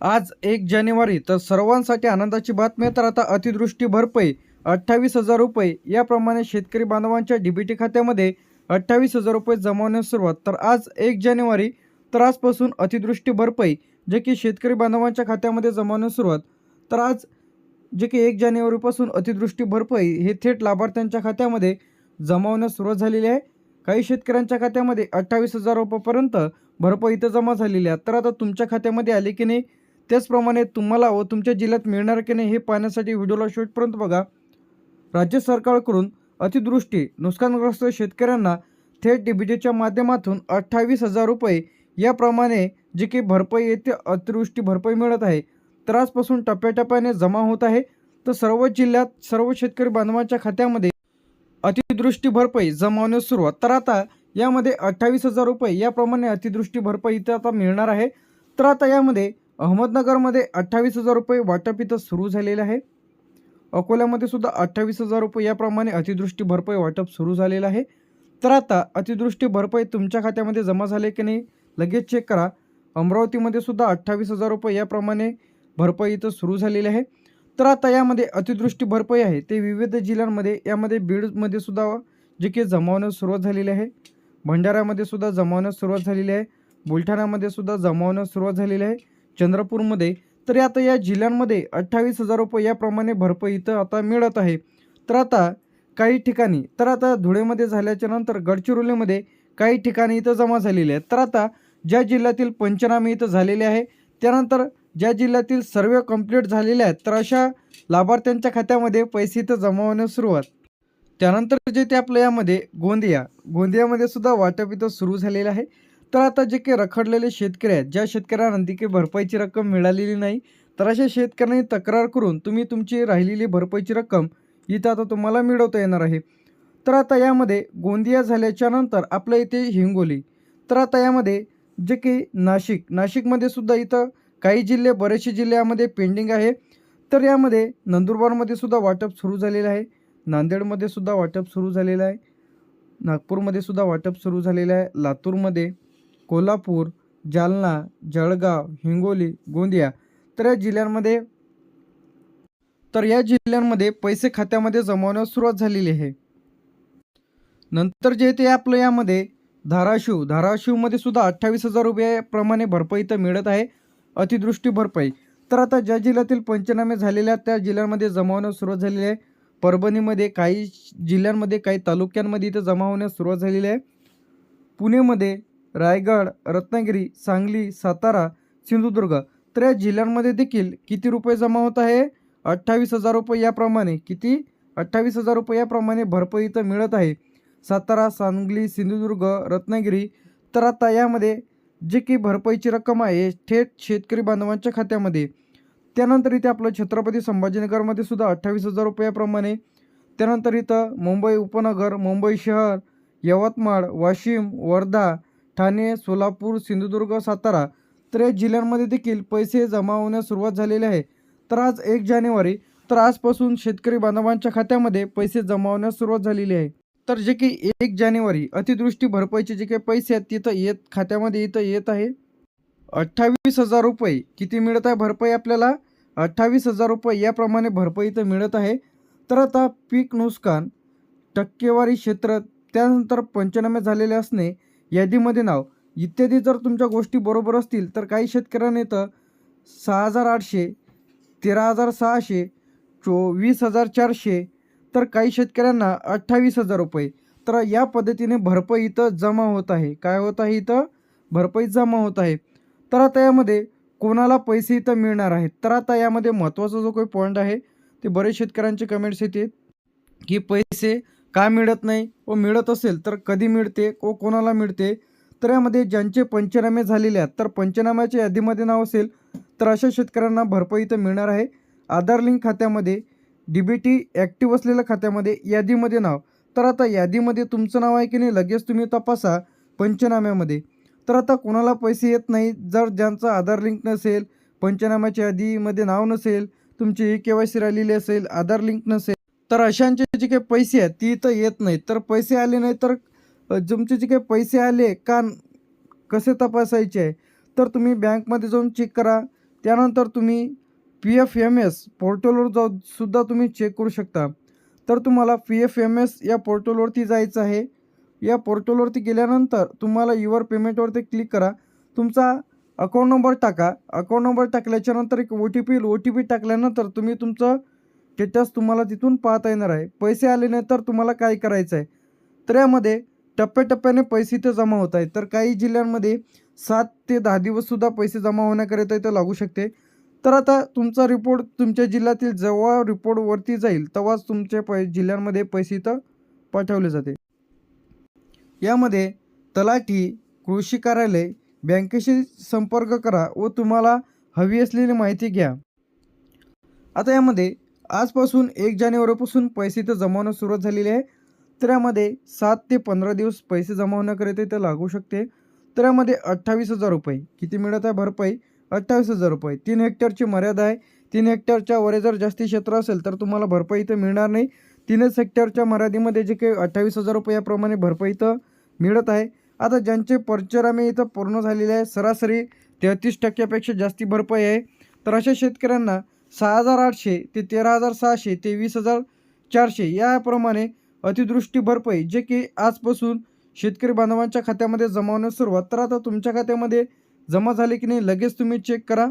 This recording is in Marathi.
आज एक जानेवारी तर सर्वांसाठी आनंदाची बातमी आहे. तर आता अतिदृष्टी भरपाई अठ्ठावीस हजार रुपये. याप्रमाणे शेतकरी बांधवांच्या डीबीटी खात्यामध्ये अठ्ठावीस हजार रुपये जमवण्यास सुरुवात. तर आज एक जानेवारी तर आजपासून अतिदृष्टी भरपाई जे की शेतकरी बांधवांच्या खात्यामध्ये जमवण्यास सुरुवात. तर आज जे की एक जानेवारीपासून अतिदृष्टी भरपाई हे थेट लाभार्थ्यांच्या खात्यामध्ये जमावण्यास सुरुवात झालेली आहे. काही शेतकऱ्यांच्या खात्यामध्ये अठ्ठावीस हजार रुपयापर्यंत भरपाई इथं जमा झालेली आहे. तर आता तुमच्या खात्यामध्ये आली की नाही? त्याचप्रमाणे तुम्हाला व तुमच्या जिल्ह्यात मिळणार की नाही हे पाहण्यासाठी व्हिडिओला शेवटपर्यंत बघा. राज्य सरकारकडून अतिदृष्टी नुकसानग्रस्त शेतकऱ्यांना थेट डीबीटीच्या माध्यमातून अठ्ठावीस हजार रुपये याप्रमाणे जे की भरपाई येते अतिवृष्टी भरपाई मिळत आहे तर आजपासून टप्प्याटप्प्याने जमा होत आहे. तर सर्व जिल्ह्यात सर्व शेतकरी बांधवांच्या खात्यामध्ये अतिदृष्टी भरपाई जमावण्यास सुरुवात. तर आता यामध्ये अठ्ठावीस हजार रुपये याप्रमाणे अतिदृष्टी भरपाई इथं आता मिळणार आहे. तर आता यामध्ये अहमदनगरमध्ये अठ्ठावीस हजार रुपये वाटप इथं सुरू झालेलं आहे. अकोल्यामध्ये सुद्धा अठ्ठावीस हजार रुपये याप्रमाणे अतिदृष्टी भरपाई वाटप सुरू झालेलं आहे. तर आता अतिदृष्टी भरपाई तुमच्या खात्यामध्ये जमा झाले की नाही लगेच चेक करा. अमरावतीमध्ये सुद्धा अठ्ठावीस हजार रुपये याप्रमाणे भरपाई इथं सुरू झालेली आहे. तर आता यामध्ये अतिदृष्टी भरपाई आहे ते विविध जिल्ह्यांमध्ये यामध्ये बीडमध्ये सुद्धा जे की जमावण्यास सुरुवात झालेली आहे. भंडाऱ्यामध्ये सुद्धा जमावण्यास सुरुवात झालेली आहे. बुलढाण्यामध्ये सुद्धा जमावण्यास सुरुवात झालेली आहे. चंद्रपूरमध्ये. तरी आता या जिल्ह्यांमध्ये अठ्ठावीस हजार रुपये याप्रमाणे भरपाई इथं आता मिळत आहे. तर आता काही ठिकाणी तर आता धुळेमध्ये झाल्याच्यानंतर गडचिरोलीमध्ये काही ठिकाणी इथं जमा झालेले आहेत. तर आता ज्या जिल्ह्यातील पंचनामे इथं झालेले आहे त्यानंतर ज्या जिल्ह्यातील सर्वे कंप्लीट झालेले आहेत तर अशा लाभार्थ्यांच्या खात्यामध्ये पैसे इथं जमा होण्यास सुरुवात. त्यानंतर जे ते आपलं यामध्ये गोंदिया गोंदियामध्ये सुद्धा वाटप इथं सुरू झालेलं आहे. तर आता जे काही रखडलेले शेतकरी आहेत ज्या शेतकऱ्यांना आणखी भरपाईची रक्कम मिळालेली नाही तर अशा शेतकऱ्यांनी तक्रार करून तुम्ही तुमची राहिलेली भरपाईची रक्कम इथं आता तुम्हाला मिळवता येणार आहे. तर आता यामध्ये गोंदिया झाल्याच्यानंतर आपल्या इथे हिंगोली तर आता यामध्ये जे की नाशिक नाशिकमध्ये सुद्धा इथं काही जिल्हे बरेचसे जिल्ह्यामध्ये पेंडिंग आहे. तर यामध्ये नंदुरबारमध्ये सुद्धा वाटप सुरू झालेलं आहे नांदेडमध्ये सुद्धा वाटप सुरू झालेलं आहे नागपूरमध्ये सुद्धा वाटप सुरू झालेलं आहे लातूरमध्ये कोल्हापूर जालना जळगाव हिंगोली गोंदिया तर या जिल्ह्यांमध्ये तर या जिल्ह्यांमध्ये पैसे खात्यामध्ये जमवण्यास सुरुवात झालेली आहे. नंतर जे ते आपलं यामध्ये धाराशिव धाराशिवमध्ये सुद्धा अठ्ठावीस हजार रुपयाप्रमाणे भरपाई तर मिळत आहे. अतिदृष्टी भरपाई. तर आता ज्या जिल्ह्यातील पंचनामे झालेले आहेत त्या जिल्ह्यांमध्ये जमावण्यास सुरुवात झालेली आहे. परभणीमध्ये काही जिल्ह्यांमध्ये काही तालुक्यांमध्ये इथं जमा होण्यास सुरुवात झालेली आहे. पुणेमध्ये रायगड रत्नागिरी सांगली सातारा सिंधुदुर्ग तर या जिल्ह्यांमध्ये देखील किती रुपये जमा होत आहे? अठ्ठावीस हजार रुपये याप्रमाणे. किती? अठ्ठावीस हजार रुपये याप्रमाणे भरपाई इथं मिळत आहे. सातारा सांगली सिंधुदुर्ग रत्नागिरी तर आता यामध्ये जे की भरपाईची रक्कम आहे थेट शेतकरी बांधवांच्या खात्यामध्ये. त्यानंतर इथे आपलं छत्रपती संभाजीनगरमध्ये सुद्धा अठ्ठावीस हजार रुपयाप्रमाणे त्यानंतर इथं मुंबई उपनगर मुंबई शहर यवतमाळ वाशिम वर्धा ठाणे सोलापूर सिंधुदुर्ग सातारा तर या जिल्ह्यांमध्ये देखील पैसे जमा होण्यास सुरुवात झालेली आहे. तर आज एक जानेवारी तर आजपासून शेतकरी बांधवांच्या खात्यामध्ये पैसे जमा होण्यास सुरुवात झालेली आहे. तर जे की एक जानेवारी अतिदृष्टी भरपाईचे जे काही पैसे आहेत तिथं येत खात्यामध्ये इथं येत आहे. अठ्ठावीस हजार रुपये किती मिळत आहे भरपाई आपल्याला? अठ्ठावीस हजार रुपये याप्रमाणे भरपाई इथं मिळत आहे. तर आता पीक नुकसान टक्केवारी क्षेत्र त्यानंतर पंचनामे झालेले असणे यादीमध्ये नाव. इत्यादी जर तुमच्या गोष्टी बरोबर असतील तर काही शेतकऱ्यांना इथं सहा हजार आठशे तेरा हजार सहाशे चोवीस हजार चारशे तर काही शेतकऱ्यांना अठ्ठावीस हजार रुपये. तर या पद्धतीने भरपाई इथं जमा होत आहे. काय होत आहे इथं? भरपाई जमा होत आहे. तर आता यामध्ये कोणाला पैसे इथं मिळणार आहेत? तर आता यामध्ये महत्त्वाचा जो काही पॉईंट आहे ते बरेच शेतकऱ्यांचे कमेंट्स येते की पैसे का मिळत नाही व मिळत असेल तर कधी मिळते व कोणाला मिळते? तर यामध्ये ज्यांचे पंचनामे झालेले आहेत तर पंचनाम्याच्या यादीमध्ये नाव असेल तर अशा शेतकऱ्यांना भरपाई इथं मिळणार आहे. आधार लिंक खात्यामध्ये डी बी टी ॲक्टिव्ह असलेल्या खात्यामध्ये यादीमध्ये नाव. तर आता यादीमध्ये तुमचं नाव आहे की नाही लगेच तुम्ही तपासा पंचनाम्यामध्ये. तर आता कोणाला पैसे येत नाही जर ज्यांचं आधार लिंक नसेल पंचनाम्याच्या यादीमध्ये नाव नसेल तुमची ई के वाय सी राहिलेली असेल आधार लिंक नसेल तर अशांचे जे काही पैसे आहेत ती इथं येत नाहीत. तर पैसे आले नाही तर तुमचे जे काही पैसे आले का कसे तपासायचे? आहे तर तुम्ही बँकमध्ये जाऊन चेक करा. त्यानंतर तुम्ही पी एफ एम एस पोर्टलवर जाऊ सुद्धा तुम्ही चेक करू शकता. तर तुम्हाला पी एफ एम एस या पोर्टलवरती जायचं आहे. या पोर्टलवरती गेल्यानंतर तुम्हाला युअर पेमेंटवरती क्लिक करा. तुमचा अकाउंट नंबर टाका. अकाउंट नंबर टाकल्याच्यानंतर एक ओ टी पी येईल ओ टी पी टाकल्यानंतर तुम्ही तुमचं स्टेटस तुम्हाला तिथून पाहता येणार आहे. पैसे आले नाही तर तुम्हाला काय करायचं आहे? तर यामध्ये टप्प्याटप्प्याने पैसे इथं जमा होत आहेत. तर काही जिल्ह्यांमध्ये सात ते दहा दिवससुद्धा पैसे जमा होण्याकरिता इथं लागू शकते. तर आता तुमचा रिपोर्ट तुमच्या जिल्ह्यातील जेव्हा रिपोर्टवरती जाईल तेव्हाच तुमच्या पै जिल्ह्यांमध्ये पैसे इथं पाठवले जाते. यामध्ये तलाठी कृषी कार्यालय बँकेशी संपर्क करा व तुम्हाला हवी असलेली माहिती घ्या. आता यामध्ये आजपासून एक जानेवारीपासून पैसे इथं जमावणं सुरुवात झालेली आहे. तर यामध्ये सात ते पंधरा दिवस पैसे जमा होण्याकरिता इथं लागू शकते. तर यामध्ये अठ्ठावीस हजार रुपये. किती मिळत आहे? भरपाई अठ्ठावीस हजार रुपये. तीन हेक्टरची मर्यादा आहे. तीन हेक्टरच्या वर जर जास्ती क्षेत्र असेल तर तुम्हाला भरपाई इथं मिळणार नाही. तीनच हेक्टरच्या मर्यादेमध्ये जे काही अठ्ठावीस हजार रुपये याप्रमाणे भरपाई इथं मिळत आहे. आता ज्यांचे परचरामे इथं पूर्ण झालेले आहे सरासरी तेहतीस टक्क्यापेक्षा जास्ती भरपाई आहे. तर अशा शेतकऱ्यांना सहा हजार आठशे ते तेरा हजार सहाशे ते वीस हजार चारशे याप्रमाणे अतिदृष्टी भरपाई जे की आजपासून शेतकरी बांधवांच्या खात्यामध्ये जमा होण्यास सुरुवात. तर आता तुमच्या खात्यामध्ये जमा झाले की नाही लगेच तुम्ही चेक करा.